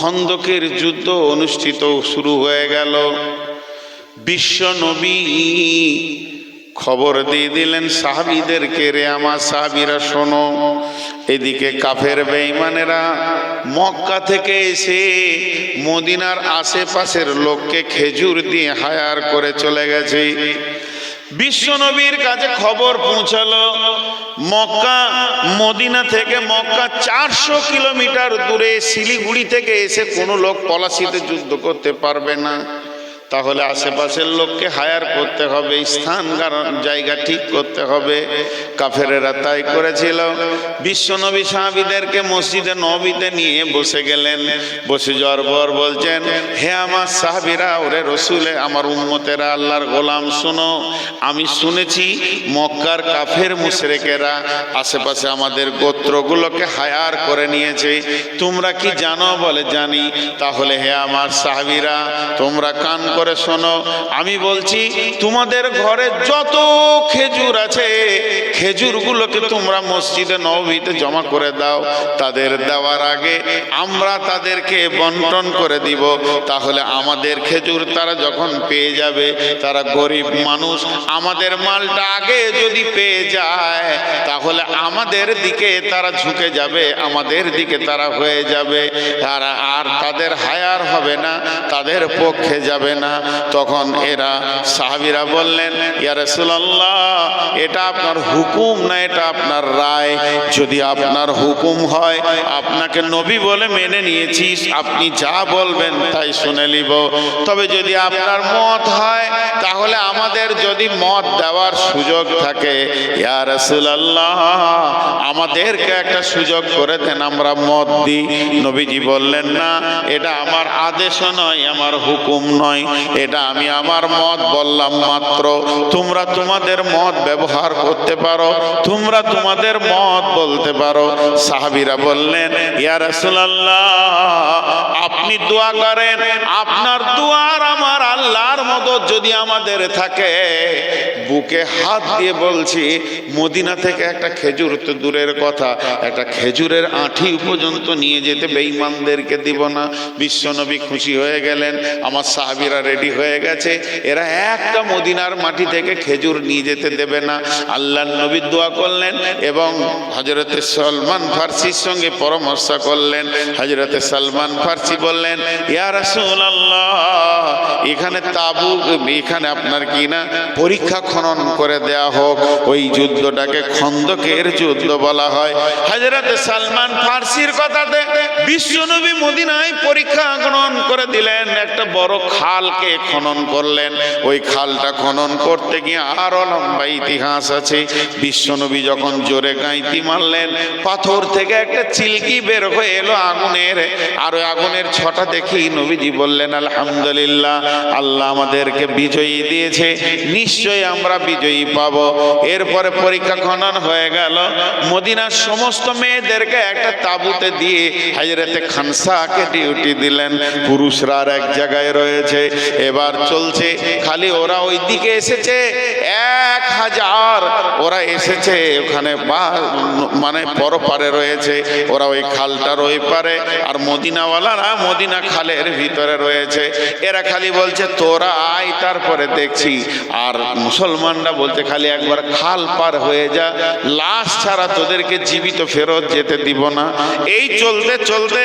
খন্দকের যুদ্ধ অনুষ্ঠিত শুরু হয়ে গেল। বিশ্ব নবী খবর দিয়ে দিলেন, সাহাবিদেরকে রে আমার সাহাবিরা, শোনো, এদিকে কাফের বেঈমানেরা মক্কা থেকে এসে মদিনার আশেপাশের লোককে খেজুর দিয়ে হায়ার করে চলে গেছে। বিশ্বনবীর কাছে খবর পৌঁছালো। মক্কা, মদিনা থেকে মক্কা চারশো কিলোমিটার দূরে শিলিগুড়ি থেকে এসে কোনো লোক পলাশিতে যুদ্ধ করতে পারবে না। তাহলে আশেপাশের লোককে হায়ার করতে হবে, স্থান কারণ জায়গা ঠিক করতে হবে। কাফেরেরা তাই করেছিল। বিশ্বনবী সাহাবিদেরকে মসজিদে নবীতে নিয়ে বসে গেলেন। বসে যাওয়ার পর বলছেন, হে আমার সাহাবিরা, ওরে রসুলে, আমার উম্মতেরা, আল্লাহর গোলাম, শোনো, আমি শুনেছি মক্কার কাফের মুশরেকেরা আশেপাশে আমাদের গোত্রগুলোকে হায়ার করে নিয়েছে। তোমরা কি জানো বলে জানি। তাহলে হে আমার সাহাবিরা, তোমরা কান করে শোনো। আমি বলছি, তোমাদের ঘরে যত খেজুর আছে, খেজুরগুলোকে তোমরা মসজিদে নবীতে জমা করে দাও। তাদের দেওয়ার আগে আমরা তাদেরকে বন্টন করে দিব। তাহলে আমাদের খেজুর তারা যখন পেয়ে যাবে, তারা গরিব মানুষ, আমাদের মালটা আগে যদি পেয়ে যায়, তাহলে আমাদের দিকে তারা ঝুঁকে যাবে, আমাদের দিকে তারা হয়ে যাবে। তারা আর তাদের হায়ার হবে না, তাদের পক্ষে যাবে না। তখন এরা সাহাবিরা বললেন, ইয়া রাসূলুল্লাহ, এটা আপনার হুকুম না এটা আপনার রায়? যদি আপনার হুকুম হয়, আপনাকে নবী বলে মেনে নিয়েছি আপনি যা বলবেন তাই শুনে নিব। তবে যদি আপনার মত হয়, তাহলে আমাদের যদি মত দেওয়ার সুযোগ থাকে, ইয়া রাসূলুল্লাহ, আমাদেরকে একটা সুযোগ করে দেন, আমরা মত দিই। নবীজি বললেন, না, এটা আমার আদেশও নয়, আমার হুকুম নয়। এটা আমি আমার মত বললাম মাত্র। তোমরা তোমাদের মত ব্যবহার করতে পারো, তোমরা তোমাদের মত বলতে পারো। সাহাবিরা বললেন, ইয়া রাসূলুল্লাহ, আপনি দোয়া করেন, আপনার দোয়ার আমার আল্লাহর মদত যদি আমাদের থাকে বুকে হাত দিয়ে বলছি, মদিনা থেকে একটা খেজুর, তো দূরের কথা, একটা খেজুরের আঁঠি পর্যন্ত নিয়ে যেতে বেঈমানদেরকে দিব না। বিশ্বনবী খুশি হয়ে গেলেন, আমার সাহাবিরা রেডি হয়ে গেছে। এরা একটা মদিনার মাটি থেকে খেজুর নিয়ে যেতে দেবে না। আল্লাহ নবী দোয়া করলেন এবং হজরতে সলমান ফার্সির সঙ্গে পরামর্শ করলেন। হজরতে সলমান ফার্সি বললেন, ইয়া রাসূলুল্লাহ, এখানে তাবুক, এখানে আপনার কি না? পরীক্ষা খনন করে দেয়া হোক, ওই যুদ্ধটাকে খন্দকের যুদ্ধ বলা হয়। হজরতে সালমান ফার্সির কথাতে বিশ্বনবী মদিনায় পরীক্ষা খনন করে দিলেন, একটা বড় খালকে খনন করলেন। ওই খালটা খনন করতে গিয়ে আরও লম্বা ইতিহাস আছে। বিশ্বনবী যখন জোরে গাইতি মারলেন, পাথর থেকে একটা চিলকি বের হয়ে এলো আগুনের। আর ওই আগুনের ছটা দেখি নবীজি বললেন, আলহামদুলিল্লাহ, আল্লাহ আমাদেরকে বিজয়ী দিয়েছে। নিশ্চয়ই আমরা বিজয়ী পাব। এরপরে পরীক্ষা খনন হয়ে গেল। মদিনার সমস্ত মেয়েদেরকে একটা তাবুতে দিয়ে হাজরতে খানসাকে ডিউটি দিলেন। পুরুষরা এক জায়গায় রয়েছে। এবার চলছে। খালি ওরা ওই দিকে এসেছে। এক হাজার ওরা এসেছে। ওখানে বা মানে পরপারে রয়েছে। ওরা ওই খালটার ওই পারে। আর মদিনাওয়ালারা মদিনা খালের ভিতরে রয়েছে। এরা খালি বলছে, তোরা আয়, তারপরে দেখছি। আর মুসলমানরা বলতে খালি একবার খাল পার হয়ে যা, লাশ ছাড়া তোদেরকে জীবিত ফেরত যেতে দিব না। এই চলতে চলতে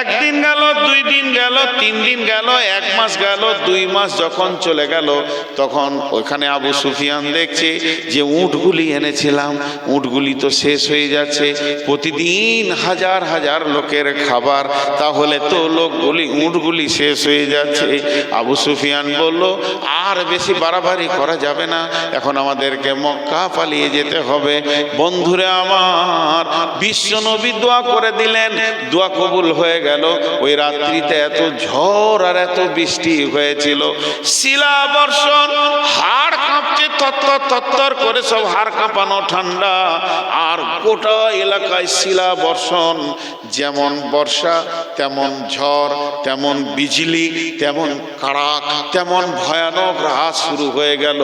একদিন গেল, দুই দিন গেল, তিন দিন গেল, এক মাস গেল, দুই মাস যখন চলে গেল, তখন ওখানে আবু সুফিয়ান দেখছে যে উঁটগুলি এনেছিলাম, উঁটগুলি তো শেষ হয়ে যাচ্ছে। প্রতিদিন হাজার হাজার লোকের খাবার, তাহলে তো লোকগুলি, উঁটগুলি শেষ হয়ে যাচ্ছে। আবু সুফিয়ান বলল, আর বেশি বাড়াবাড়ি করা যাবে না এখন আমাদেরকে মক্কা পালিয়ে যেতে হবে। বন্ধুরে আমার, বিশ্ব নবী দোয়া করে দিলেন, দোয়া কবুল হয়ে গেল। ওই রাত্রিতে এত ঝড় আর এত বৃষ্টি হয়েছিল। শিলা বর্ষণ, হাড় কাঁপছে তত্তর তত্তর করে সব হাড় কাঁপানো ঠান্ডা। আর গোটা এলাকায় শিলা বর্ষণ, যেমন বর্ষা, তেমন ঝড়, তেমন বিজলি, তেমন কাড়াক, তেমন ভয়ানক রাত শুরু হয়ে গেল।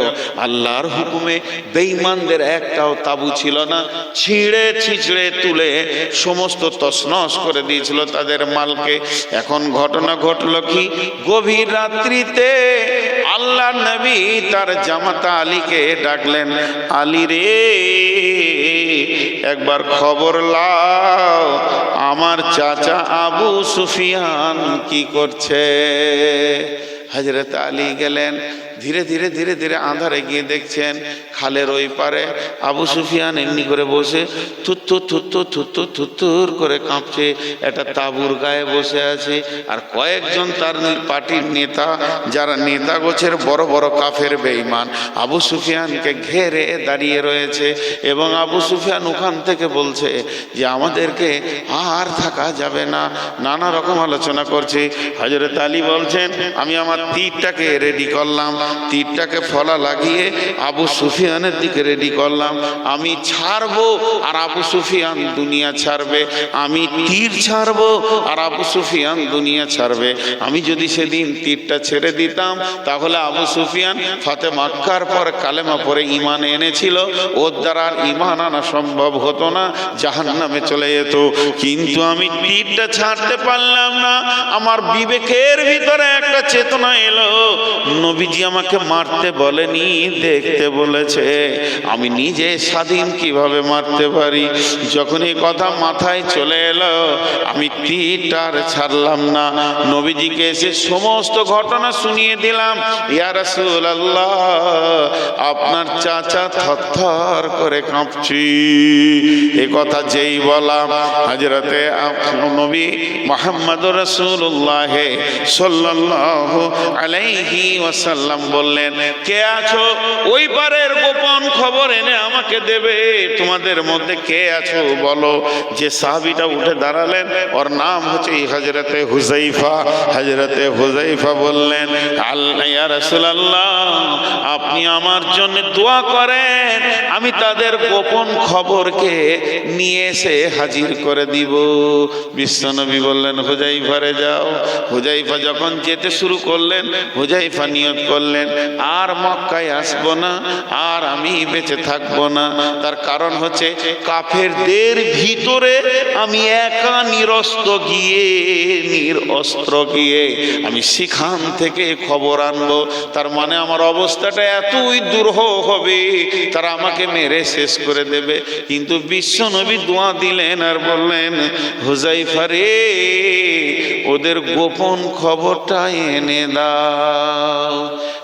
আল্লাহর হুকুমে বেঈমানদের একটাও তাবু ছিল না। ছিঁড়ে ছিঁচড়ে তুলে সমস্ত তছনছ করে দিয়েছিল তাদের মালকে। এখন ঘটনা ঘটলো কি? গভীর রাত্রিতে আল্লাহ নবী তার জামাতা আলীকে ডাকলেন, আলী রে, একবার খবর লাও, আমার চাচা আবু সুফিয়ান কি করছে? হজরত আলী গেলেন ধীরে ধীরে ধীরে ধীরে আঁধারে গিয়ে দেখছেন খালের ওই পারে আবু সুফিয়ান এমনি করে বসে থুত্তু থুত্তু থুত্তু থুত্তুর করে কাঁপছে। একটা তাঁবুর গায়ে বসে আছে আর কয়েকজন তার পার্টির নেতা, যারা নেতা গোছের বড় বড় কাফের বেঈমান, আবু সুফিয়ানকে ঘেরে দাঁড়িয়ে রয়েছে এবং আবু সুফিয়ান ওখান থেকে বলছে যে, আমাদেরকে আর থাকা যাবে না। নানা রকম আলোচনা করছে। হজরত আলী বলছেন, আমি আমার তীরটাকে রেডি করলাম। তীরটাকে ফলা লাগিয়ে আবু সুফিয়ানের দিকে রেডি করলাম। আমি ছাড়বো আর আবু সুফিয়ান দুনিয়া ছাড়বে। আমি তীর ছাড়বো আর আবু সুফিয়ান দুনিয়া ছাড়বে। আমি যদি সেদিন তীরটা ছেড়ে দিতাম, তাহলে আবু সুফিয়ান ফাতে মাক্কার পর কালেমা পরে ইমান এনেছিল। ওর দ্বারা আর ইমান আনা সম্ভব হতো না জাহান নামে চলে যেত। কিন্তু আমি তীরটা ছাড়তে পারলাম না। আমার বিবেকের ভিতরে একটা চেতনা এলো। নবীজি আমাকে মারতে বলেনি, দেখতে বলেছে। আমি নিজে স্বাধীন কীভাবে মারতে পারি? যখন এই কথা মাথায় চলে এলো, আমি তীরটার ছাড়লাম না। নবীজিকে এসে সমস্ত ঘটনা শুনিয়ে দিলাম। ইয়া রাসূল আল্লাহ আপনার চাচা থরথর করে কাঁপছি। এ কথা যেই বলাম হাজরতে নবী মোহাম্মদ রসুল্লাহ সাল্লাল্লাহু আলাইহি ওয়াসাল্লাম বললেন, কে আছো? ওই পারের গোপন খবর এনে আমাকে দেবে। তোমাদের মধ্যে কে আছো বলো। যে সাহাবিটা উঠে দাঁড়ালেন, ওর নাম হচ্ছে হজরতে হুজাইফা হজরতে হুজাইফা বললেন, আল্লাহ আপনি আমার জন্য দোয়া করেন। আমি তাদের গোপন খবরকে নিয়ে এসে হাজির করে দিব। বিশ্বনবী বললেন হুজাইফারে যাও। হুজাইফা যখন যেতে শুরু করলেন হুজাইফা নিয়ত করলেন। আর মক্কায় আসব না, আর আমি বেঁচে থাকব না। তার কারণ হচ্ছে কাফেরদের ভিতরে আমি একা নিরস্ত গিয়ে, নিরস্ত্র গিয়ে আমি সেখান থেকে খবর আনব। তার মানে আমার অবস্থাটা এতই দুরূহ হবে, তারা আমাকে মেরে শেষ করে দেবে। কিন্তু বিশ্ব নবী দোয়া দিলেন আর বললেন, হুজাইফা রে ওদের গোপন খবরটা এনে দাও।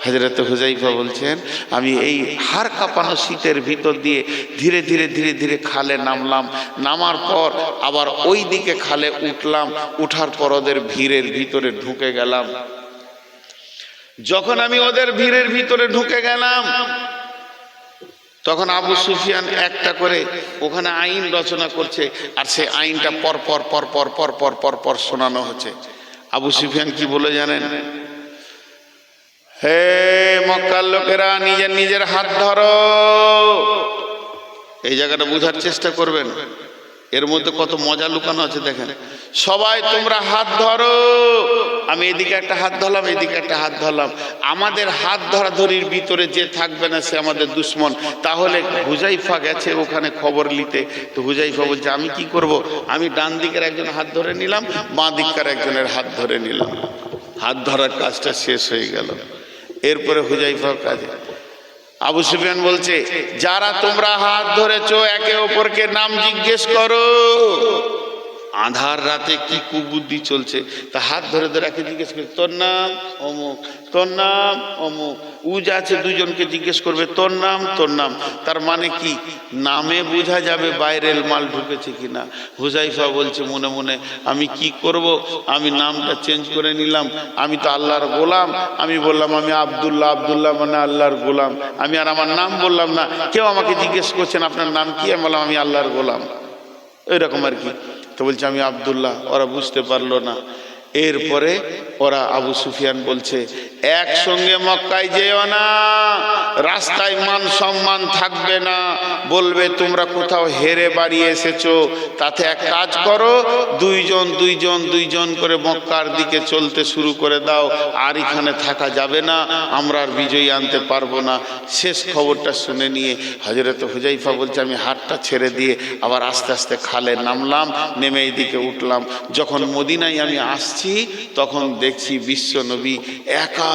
হাজরত হুজাইফা বলছেন, আমি এই হাড় কাঁপানো শীতের ভিতর দিয়ে ধীরে ধীরে ধীরে ধীরে খালে নামলাম। নামার পর আবার ওই দিকে খালে উঠলাম। উঠার পর ওদের ভিড়ের ভিতরে ঢুকে গেলাম। যখন আমি ওদের ভিড়ের ভিতরে ঢুকে গেলাম তখন আবু সুফিয়ান একটা করে ওখানে আইন রচনা করছে, আর সে আইনটা পর পর পর পর পর পর পর পর শোনানো হচ্ছে। আবু সুফিয়ান কি বলে জানেন? হে মক্কার লোকেরা, নিজের নিজের হাত ধরো। এই জায়গাটা বোঝার চেষ্টা করবেন। এর মধ্যে কত মজা লুকানো আছে দেখেন। সবাই, তোমরা হাত ধরো। আমি এদিকে একটা হাত ধরলাম, এদিকে একটা হাত ধরলাম। আমাদের হাত ধরাধরির ভিতরে যে থাকবে না, সে আমাদের দুশ্মন। তাহলে হুজাইফা গেছে ওখানে খবর নিতে। তো হুজাইফা বলছে, আমি কি করব? আমি ডান দিকের একজন হাত ধরে নিলাম, বাঁ দিককার একজনের হাত ধরে নিলাম। হাত ধরার কাজটা শেষ হয়ে গেল। এরপরে হুজাইফা কাজে আবু সুফিয়ান বলছে যারা তোমরা হাত ধরেছ একে অপরকে নাম জিজ্ঞেস করো। আধার রাতে কি কুবুদ্ধি চলছে? তা হাত ধরে ধরে একে জিজ্ঞেস করে, তোর নাম? অমুক। তোর নাম? অমুক। উজ আছে দুজনকে জিজ্ঞেস করবে, তোর নাম? তোর নাম। তার মানে কি? নামে বোঝা যাবে বাইরের মাল ঢুকেছে কিনা। হুজাইফা বলছে, মনে মনে, আমি কি করব? আমি নামটা চেঞ্জ করে নিলাম। আমি তো আল্লাহর গোলাম। আমি বললাম, আমি আব্দুল্লাহ, আবদুল্লাহ মানে আল্লাহর গোলাম। আমি আর আমার নাম বললাম না। কেউ আমাকে জিজ্ঞেস করছেন, আপনার নাম কি? আমি বললাম, আমি আল্লাহর গোলাম। এরকম আর কি। তো বলছে আমি আবদুল্লাহ ওরা বুঝতে পারল না। এরপরে ওরা আবু সুফিয়ান বলছে, একসঙ্গে মক্কায় যেও না, রাস্তায় মান সম্মান থাকবে না। বলবে, তোমরা কোথাও হেরে বাড়ি এসেছ, তাতে এক কাজ করো, দুইজন দুইজন দুইজন করে মক্কার দিকে চলতে শুরু করে দাও, আর এখানে থাকা যাবে না, আমরা আর বিজয়ী আনতে পারব না। শেষ খবরটা শুনে নিয়ে হজরত হুজাইফা বলছে, আমি হাতটা ছেড়ে দিয়ে আবার আস্তে আস্তে খালে নামলাম, নেমে এইদিকে উঠলাম। যখন মদিনায় আমি আসছি তখন দেখছি বিশ্ব নবী একা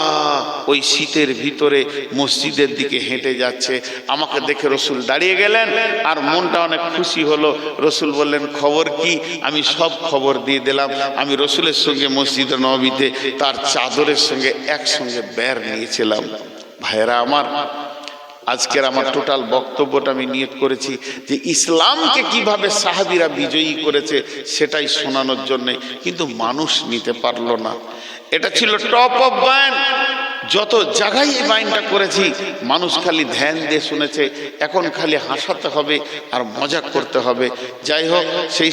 ওই শীতের ভিতরে মসজিদের দিকে হেঁটে যাচ্ছে। আমাকে দেখে রসুল দাঁড়িয়ে গেলেন আর মনটা অনেক খুশি হলো। রসুল বললেন, খবর কি? আমি সব খবর দিয়ে দিলাম। আমি রসুলের সঙ্গে মসজিদে নবীতে তার চাদরের সঙ্গে একসঙ্গে বের নিয়েছিলাম। ভাইয়েরা আমার আজকের আমার টোটাল বক্তব্যটা আমি নিয়ত করেছি যে ইসলামকে কীভাবে সাহাবিরা বিজয়ী করেছে সেটাই শোনানোর জন্য কিন্তু মানুষ নিতে পারল না। এটা ছিল টপ অফ বায়ান যত জায়গায় এই বাইনটা করেছি, মানুষ খালি ধ্যান দিয়ে শুনেছে, এখন খালি হাসাতে হবে আর মজা করতে হবে। যাই হোক, সেই